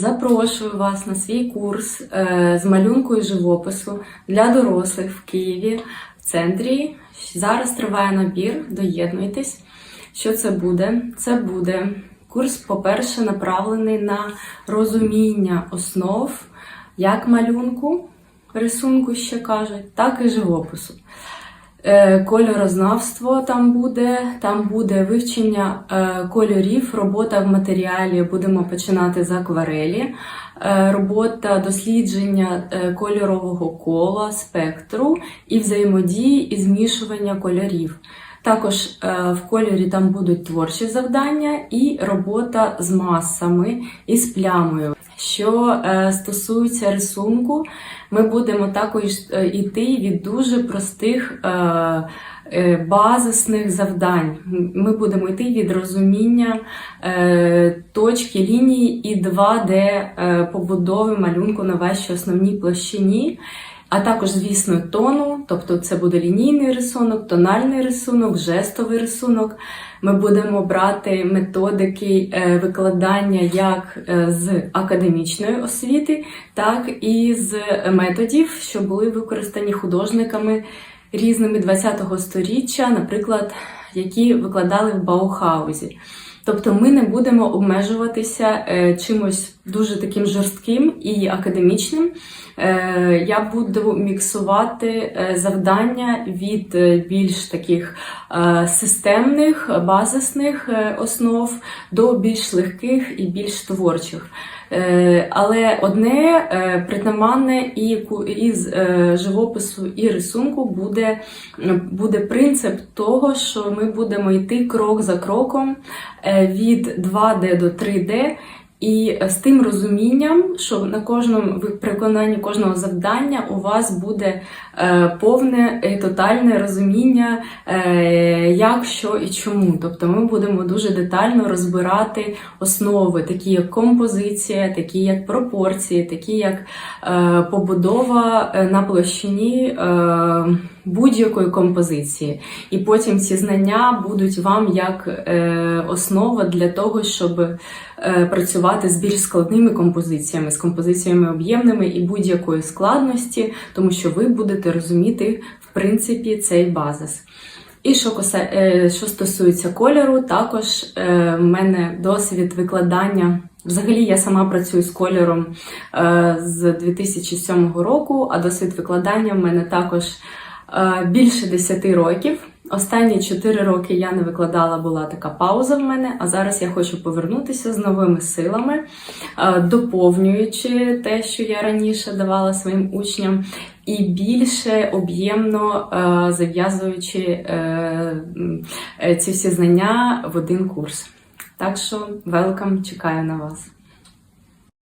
Запрошую вас на свій курс е, з малюнку і живопису для дорослих в Києві в центрі. Зараз триває набір. Доєднуйтесь. Що це буде? Це буде курс, по-перше, направлений на розуміння основ як малюнку, рисунку ще кажуть, так і живопису. Е, Кольорознавство там буде, там буде вивчення е, кольорів, робота в матеріалі. Будемо починати з акварелі, е, робота дослідження кольорового кола, спектру і взаємодії і змішування кольорів. Також в кольорі там будуть творчі завдання і робота з масами і з плямою. Що е, стосується рисунку, ми будемо також е, йти від дуже простих е, е, базисних завдань. Ми будемо йти від розуміння е, точки лінії і 2D е, побудови малюнку на вашій основній площині. А також, звісно, тону, тобто це буде лінійний рисунок, тональний рисунок, жестовий рисунок. Ми будемо брати методики е, викладання як е, з академічної освіти, так і з методів, що були використані художниками різними ХХ століття, наприклад, які викладали в Баухаузі. Тобто ми не будемо обмежуватися е, чимось дуже таким жорстким і академічним. Е, Я буду міксувати е, завдання від більш таких системних, базисних основ до більш легких і більш творчих. Е, Але одне е, притаманне і із е, живопису і рисунку буде, буде принцип того, що ми будемо йти крок за кроком від 2D до 3D. І з тим розумінням, що на кожному ви- виконанні кожного завдання у вас буде е, повне і тотальне розуміння, е, як, що і чому. Тобто ми будемо дуже детально розбирати основи, такі як композиція, такі як пропорції, такі як е, побудова е, на площині е, будь-якої композиції. І потім ці знання будуть вам як е, основа для того, щоб е, працювати з більш складними композиціями, з композиціями об'ємними і будь-якої складності, тому що ви будете розуміти, в принципі, цей базис. І що, е, що стосується кольору, також е, в мене досвід викладання. Взагалі, я сама працюю з кольором е, з 2007 року, а досвід викладання в мене також більше 10 років. Останні 4 роки я не викладала, була така пауза в мене, а зараз я хочу повернутися з новими силами, е, доповнюючи те, що я раніше давала своїм учням, і більше об'ємно е, зав'язуючи е, е, ці всі знання в один курс. Так що welcome, чекаю на вас.